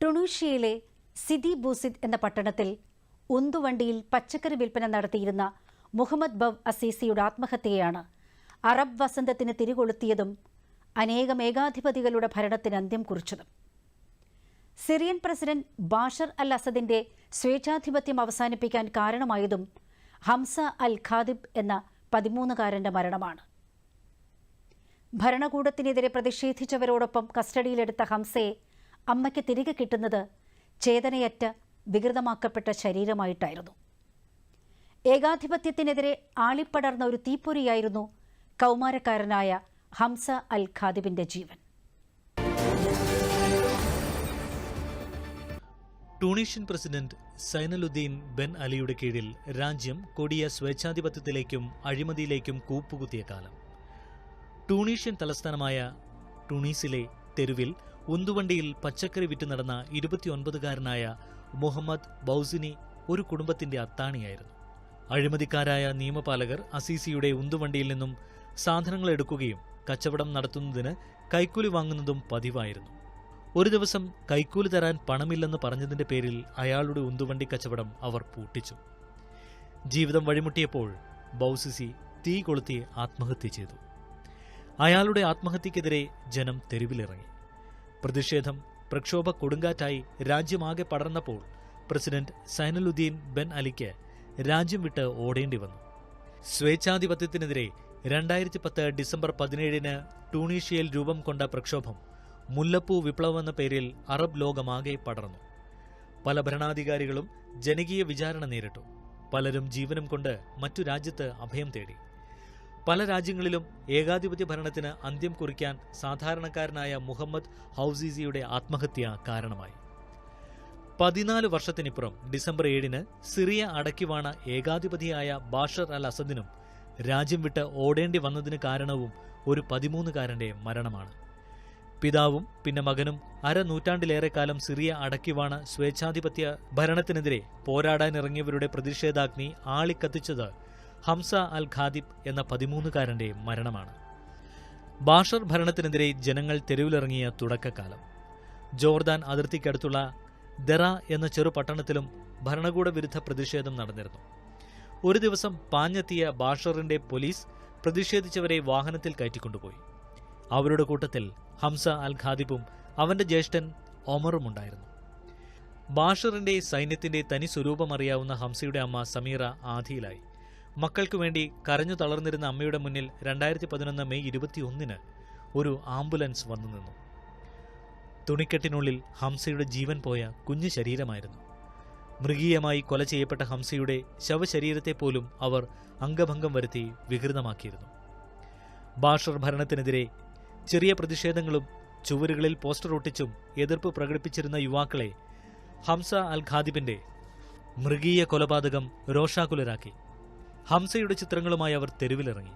ടുണീഷ്യയിലെ സിദി ബൂസിദ് എന്ന പട്ടണത്തിൽ ഉന്തുവണ്ടിയിൽ പച്ചക്കറി വിൽപ്പന നടത്തിയിരുന്ന മുഹമ്മദ് ബവ് അസീസിയുടെ ആത്മഹത്യയാണ്. അറബ് വസന്തത്തിന് തിരികൊളുത്തിയതും അനേകം ഏകാധിപതികളുടെ ഭരണത്തിന് അന്ത്യം കുറിച്ചതും. സിറിയൻ പ്രസിഡന്റ് ബാഷർ അൽ അസദിന്റെ സ്വേച്ഛാധിപത്യം അവസാനിപ്പിക്കാൻ കാരണമായതും ഹംസ അൽ ഖാദിബ് എന്ന പതിമൂന്നുകാരന്റെ മരണമാണ്. ഭരണകൂടത്തിനെതിരെ പ്രതിഷേധിച്ചവരോടൊപ്പം കസ്റ്റഡിയിലെടുത്ത ഹംസയെ അമ്മയ്ക്ക് തിരികെ കിട്ടുന്നത് ചേതനയറ്റ വികൃതമാക്കപ്പെട്ട ശരീരമായിട്ടായിരുന്നു. ഏകാധിപത്യത്തിനെതിരെ ആളിപ്പടർന്ന ഒരു തീപ്പൊരിയായിരുന്നു കൗമാരക്കാരനായ ഹംസ അൽ ഖാദിബിന്റെ ജീവൻ. ടൂണീഷ്യൻ പ്രസിഡന്റ് സൈനലുദ്ദീൻ ബെൻ അലിയുടെ കീഴിൽ രാജ്യം കൊടിയ സ്വേച്ഛാധിപത്യത്തിലേക്കും അഴിമതിയിലേക്കും കൂപ്പുകുത്തിയ കാലം. ടൂണീഷ്യൻ തലസ്ഥാനമായ ടൂണീസിലെ തെരുവിൽ ഉന്തുവണ്ടിയിൽ പച്ചക്കറി വിറ്റ് നടന്ന ഇരുപത്തിയൊൻപതുകാരനായ മുഹമ്മദ് ബൌസിനി ഒരു കുടുംബത്തിന്റെ അത്താണിയായിരുന്നു. അഴിമതിക്കാരായ നിയമപാലകർ അസീസിയുടെ ഉന്തുവണ്ടിയിൽ നിന്നും സാധനങ്ങൾ എടുക്കുകയും കച്ചവടം നടത്തുന്നതിന് കൈക്കൂലി വാങ്ങുന്നതും പതിവായിരുന്നു. ഒരു ദിവസം കൈക്കൂലി തരാൻ പണമില്ലെന്ന് പറഞ്ഞതിന്റെ പേരിൽ അയാളുടെ ഉന്തുവണ്ടി കച്ചവടം അവർ പൂട്ടിച്ചു. ജീവിതം വഴിമുട്ടിയപ്പോൾ ബൗസിസി തീ കൊളുത്തി ആത്മഹത്യ ചെയ്തു. അയാളുടെ ആത്മഹത്യക്കെതിരെ ജനം തെരുവിലിറങ്ങി. പ്രതിഷേധം പ്രക്ഷോഭ കൊടുങ്കാറ്റായി രാജ്യമാകെ പടർന്നപ്പോൾ പ്രസിഡന്റ് സൈനലുദ്ദീൻ ബെൻ അലിക്ക് രാജ്യം വിട്ട് ഓടേണ്ടി വന്നു. സ്വേച്ഛാധിപത്യത്തിനെതിരെ രണ്ടായിരത്തി പത്ത് ഡിസംബർ പതിനേഴിന് ടൂണീഷ്യയിൽ രൂപം കൊണ്ട പ്രക്ഷോഭം മുല്ലപ്പൂ വിപ്ലവമെന്ന പേരിൽ അറബ് ലോകമാകെ പടർന്നു. പല ഭരണാധികാരികളും ജനകീയ വിചാരണ നേരിട്ടു. പലരും ജീവനും കൊണ്ട് മറ്റു രാജ്യത്ത് അഭയം തേടി. പല രാജ്യങ്ങളിലും ഏകാധിപത്യ ഭരണത്തിന് അന്ത്യം കുറിക്കാൻ സാധാരണക്കാരനായ മുഹമ്മദ് ഹൌസീസിയുടെ ആത്മഹത്യ കാരണമായി. പതിനാല് വർഷത്തിനിപ്പുറം ഡിസംബർ ഏഴിന് സിറിയ അടക്കിവാണ ഏകാധിപതിയായ ബാഷർ അൽ അസദിനും രാജ്യം വിട്ട് ഓടേണ്ടി വന്നതിന് കാരണവും ഒരു പതിമൂന്നുകാരന്റെ മരണമാണ്. പിതാവും പിന്നെ മകനും അരനൂറ്റാണ്ടിലേറെ കാലം സിറിയ അടക്കിവാണ സ്വേച്ഛാധിപത്യ ഭരണത്തിനെതിരെ പോരാടാനിറങ്ങിയവരുടെ പ്രതിഷേധാഗ്നി ആളിക്കത്തിച്ചത് ഹംസ അൽ ഖാദിബ് എന്ന പതിമൂന്നുകാരന്റെ മരണമാണ്. ബാഷർ ഭരണത്തിനെതിരെ ജനങ്ങൾ തെരുവിലിറങ്ങിയ തുടക്കക്കാലം ജോർദാൻ അതിർത്തിക്കടുത്തുള്ള ദറ എന്ന ചെറു പട്ടണത്തിലും ഭരണകൂട വിരുദ്ധ പ്രതിഷേധം നടന്നിരുന്നു. ഒരു ദിവസം പാഞ്ഞെത്തിയ ബാഷറിന്റെ പോലീസ് പ്രതിഷേധിച്ചവരെ വാഹനത്തിൽ കയറ്റിക്കൊണ്ടുപോയി. അവരുടെ കൂട്ടത്തിൽ ഹംസ അൽ ഖാദിബും അവന്റെ ജ്യേഷ്ഠൻ ഒമറും ഉണ്ടായിരുന്നു. ബാഷറിന്റെ സൈന്യത്തിന്റെ തനി സ്വരൂപമറിയാവുന്ന ഹംസയുടെ അമ്മ സമീറ ആധിയിലായി. മക്കൾക്കു വേണ്ടി കരഞ്ഞു തളർന്നിരുന്ന അമ്മയുടെ മുന്നിൽ രണ്ടായിരത്തി പതിനൊന്ന് മെയ് ഇരുപത്തിയൊന്നിന് ഒരു ആംബുലൻസ് വന്നു നിന്നു. തുണിക്കെട്ടിനുള്ളിൽ ഹംസയുടെ ജീവൻ പോയ കുഞ്ഞു ശരീരമായിരുന്നു. മൃഗീയമായി കൊല ചെയ്യപ്പെട്ട ഹംസയുടെ ശവശരീരത്തെ പോലും അവർ അംഗഭംഗം വരുത്തി വികൃതമാക്കിയിരുന്നു. ബാഷർ ഭരണത്തിനെതിരെ ചെറിയ പ്രതിഷേധങ്ങളും ചുവരുകളിൽ പോസ്റ്റർ ഒട്ടിച്ചും എതിർപ്പ് പ്രകടിപ്പിച്ചിരുന്ന യുവാക്കളെ ഹംസ അൽ ഖാദിബിന്റെ മൃഗീയ കൊലപാതകം രോഷാകുലരാക്കി. ഹംസയുടെ ചിത്രങ്ങളുമായി അവർ തെരുവിലിറങ്ങി.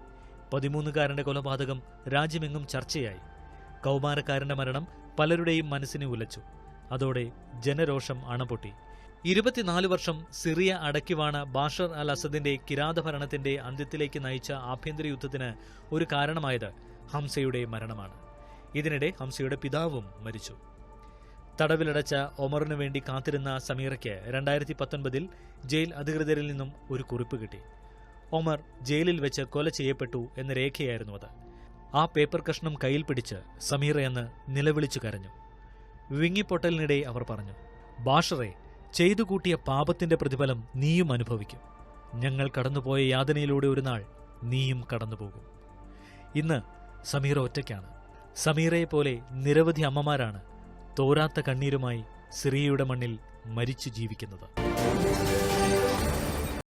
പതിമൂന്നുകാരന്റെ കൊലപാതകം രാജ്യമെങ്ങും ചർച്ചയായി. കൗമാരക്കാരന്റെ മരണം പലരുടെയും മനസ്സിനെ ഉലച്ചു. അതോടെ ജനരോഷം അണപൊട്ടി. ഇരുപത്തിനാല് വർഷം സിറിയ അടക്കിവാണ ബാഷർ അൽ അസദിന്റെ കിരാതഭരണത്തിന്റെ അന്ത്യത്തിലേക്ക് നയിച്ച ആഭ്യന്തര യുദ്ധത്തിന് ഒരു കാരണമായത് ഹംസയുടെ മരണമാണ്. ഇതിനിടെ ഹംസയുടെ പിതാവും മരിച്ചു. തടവിലടച്ച ഒമറിനു വേണ്ടി കാത്തിരുന്ന സമീറയ്ക്ക് രണ്ടായിരത്തി പത്തൊൻപതിൽ ജയിൽ അധികൃതരിൽ നിന്നും ഒരു കുറിപ്പ് കിട്ടി. ഒമർ ജയിലിൽ വെച്ച് കൊല ചെയ്യപ്പെട്ടു എന്ന രേഖയായിരുന്നു അത്. ആ പേപ്പർ കഷ്ണം കയ്യിൽ പിടിച്ച് സമീറ എന്ന് നിലവിളിച്ചു കരഞ്ഞു. വിങ്ങിപ്പൊട്ടലിനിടെ അവർ പറഞ്ഞു ബാഷറെ ചെയ്തു കൂട്ടിയ പാപത്തിന്റെ പ്രതിഫലം നീയും അനുഭവിക്കും. ഞങ്ങൾ കടന്നുപോയ യാതനയിലൂടെ ഒരു നാൾ നീയും കടന്നുപോകും. ഇന്ന് സമീറ ഒറ്റയ്ക്കാണ്. സമീറയെ പോലെ നിരവധി അമ്മമാരാണ് തോരാത്ത കണ്ണീരുമായി സിറിയയുടെ മണ്ണിൽ മരിച്ചു ജീവിക്കുന്നത്.